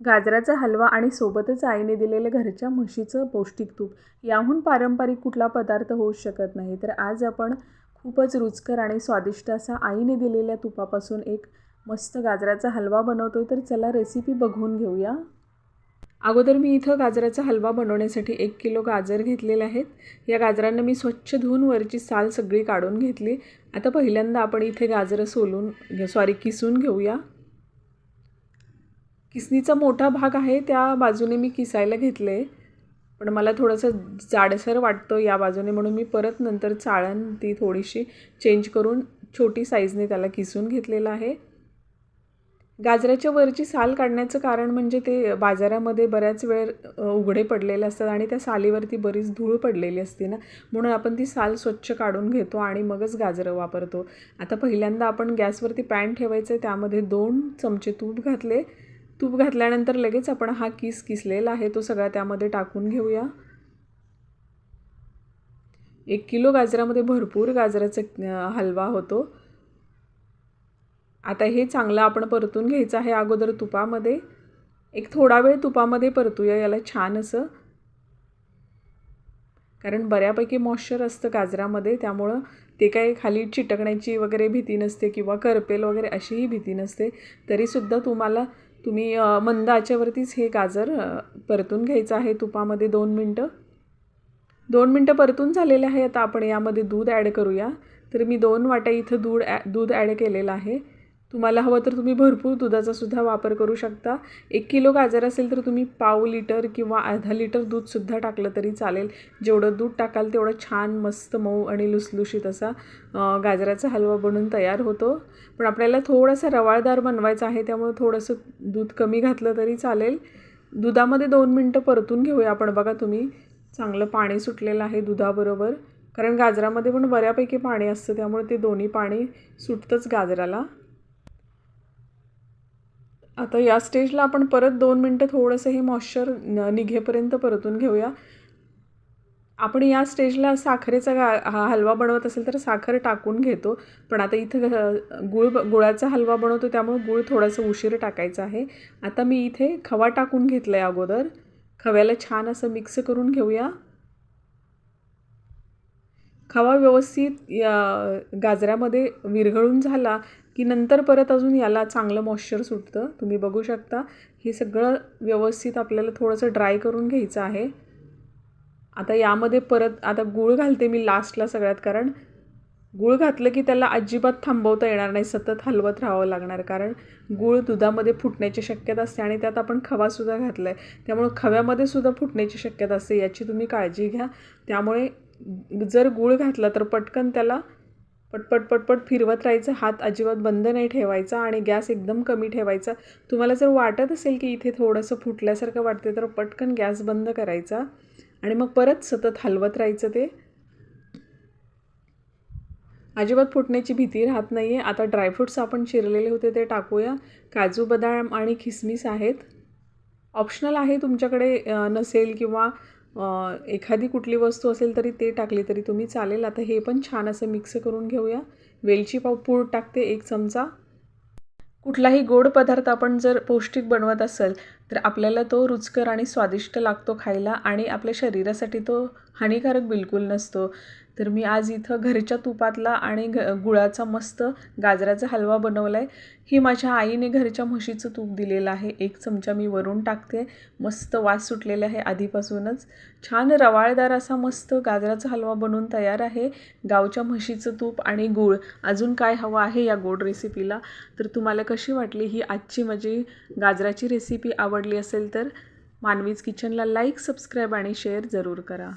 गाजराचा हलवा आणि सोबतच आईने दिलेलं घरच्या म्हशीचं पौष्टिक तूप. याहून पारंपरिक कुठला पदार्थ होऊ शकत नाही. तर आज आपण खूपच रुचकर आणि स्वादिष्ट असा आईने दिलेल्या तुपापासून एक मस्त गाजराचा हलवा बनवतो आहे तर चला रेसिपी बघून घेऊया. अगोदर मी इथं गाजराचा हलवा बनवण्यासाठी एक किलो गाजर घेतलेले आहेत. या गाजरांना मी स्वच्छ धुवून वरची साल सगळी काढून घेतली. आता पहिल्यांदा आपण इथे गाजरं सोलून सॉरी किसून घेऊया. किसनीचा मोठा भाग आहे त्या बाजूने मी किसायला घेतले. पण मला थोडंसं जाडसर वाटतं या बाजूने म्हणून मी परत नंतर चाळण ती थोडीशी चेंज करून छोटी साईजने त्याला किसून घेतलेलं आहे. गाजराच्या वरची साल काढण्याचं कारण म्हणजे ते बाजारामध्ये बऱ्याच वेळ उघडे पडलेले असतात आणि त्या सालीवरती बरीच धूळ पडलेली असते ना म्हणून आपण ती साल स्वच्छ काढून घेतो आणि मगच गाजरं वापरतो. आता पहिल्यांदा आपण गॅसवरती पॅन ठेवायचं आहे त्यामध्ये दोन चमचे तूप घातले. तूप घातल्यानंतर लगेच आपण हा किस किसलेला आहे तो सगळा त्यामध्ये टाकून घेऊया. एक किलो गाजरामध्ये भरपूर गाजराचा हलवा होतो. आता हे चांगलं आपण परतून घ्यायचं आहे अगोदर तुपामध्ये. एक थोडा वेळ तुपामध्ये परतूया याला छान असं. कारण बऱ्यापैकी मॉइश्चर असतं गाजरामध्ये त्यामुळं ते काही खाली चिटकण्याची वगैरे भीती नसते किंवा करपेल वगैरे अशीही भीती नसते. तरीसुद्धा तुम्हाला तुम्ही मंद आचेवरतीच हे गाजर परतून घ्यायचं आहे तुपामध्ये दोन मिनटं. दोन मिनटं परतून झालेले आहे. आता आपण यामध्ये दूध ॲड करूया. तर मी दोन वाट्या इथं दूध ॲ दूध ॲड केलेलं आहे. तुम्हाला हवं तर तुम्ही भरपूर दुधाचा सुद्धा वापर करू शकता. एक किलो गाजर असेल तर तुम्ही पाव लिटर किंवा अर्धा लिटर दूधसुद्धा टाकलं तरी चालेल. जेवढं दूध टाकाल तेवढं छान मस्त मऊ आणि लुसलुशीत असा गाजराचा हलवा बनून तयार होतो. पण आपल्याला थोडासा रवाळदार बनवायचा आहे त्यामुळे थोडंसं दूध कमी घातलं तरी चालेल. दुधामध्ये दोन मिनटं परतून घेऊया आपण. बघा तुम्ही चांगलं पाणी सुटलेलं आहे दुधाबरोबर. कारण गाजरामध्ये पण बऱ्यापैकी पाणी असतं त्यामुळे ते दोन्ही पाणी सुटतंच गाजराला. आता या स्टेजला आपण परत दोन मिनटं थोडंसं हे मॉइश्चर निघेपर्यंत परतून घेऊया. आपण या स्टेजला साखरेचा गा हा हलवा बनवत असेल तर साखर टाकून घेतो. पण आता इथं गुळ गुळाचा हलवा बनवतो त्यामुळे गुळ थोडंसं उशीर टाकायचं आहे. आता मी इथे खवा टाकून घेतला आहे अगोदर. खव्याला छान असं मिक्स करून घेऊया. खवा व्यवस्थित या गाजऱ्यामध्ये विरघळून झाला की नंतर परत अजून याला चांगलं मॉइश्चर सुटतं. तुम्ही बघू शकता. हे सगळं व्यवस्थित आपल्याला थोडंसं ड्राय करून घ्यायचं आहे. आता यामध्ये परत आता गूळ घालते मी लास्टला सगळ्यात कारण गूळ घातलं की त्याला अजिबात थांबवता येणार नाही. सतत हलवत राहावं लागणार. कारण गूळ दुधामध्ये फुटण्याची शक्यता असते आणि त्यात आपण खवासुद्धा घातला आहे त्यामुळं खव्यामध्ये सुद्धा फुटण्याची शक्यता असते. याची तुम्ही काळजी घ्या. त्यामुळे जर गूळ घातला तर पटकन त्याला पटपट पटपट फिरवत राहायचं हात अजिबात बंद नाही ठेवायचा आणि गॅस एकदम कमी ठेवायचा. तुम्हाला जर वाटत असेल की इथे थोडंसं फुटल्यासारखं वाटते तर पटकन गॅस बंद करायचा आणि मग परत सतत हलवत राहायचं ते. अजिबात फुटण्याची भीती राहत नाही आहे आता ड्रायफ्रूट्स आपण चिरलेले होते ते टाकूया. काजू बदाम आणि खिसमिस आहेत. ऑप्शनल आहे तुमच्याकडे नसेल किंवा एखादी कुठली वस्तू असेल तरी ते टाकली तरी तुम्ही चालेल. आता हे पण छान असं मिक्स करून घेऊया. वेलची पाव पूड टाकते एक चमचा. कुठलाही गोड पदार्थ आपण जर पौष्टिक बनवत असेल तर आपल्याला तो रुचकर आणि स्वादिष्ट लागतो खायला आणि आपल्या शरीरासाठी तो हानिकारक बिलकुल नसतो. तर मी आज इथं घरच्या तुपातला आणि घ गुळाचा मस्त गाजराचा हलवा बनवला आहे ही माझ्या आईने घरच्या म्हशीचं तूप दिलेलं आहे. एक चमचा मी वरून टाकते. मस्त वास सुटलेला आहे आधीपासूनच. छान रवाळदार असा मस्त गाजराचा हलवा बनवून तयार आहे. गावच्या म्हशीचं तूप आणि गूळ. अजून काय हवं आहे या गोड रेसिपीला तर तुम्हाला कशी वाटली ही आजची माझी गाजराची रेसिपी आवडली असेल तर मानवीज किचनला लाईक सबस्क्राईब आणि शेअर जरूर करा.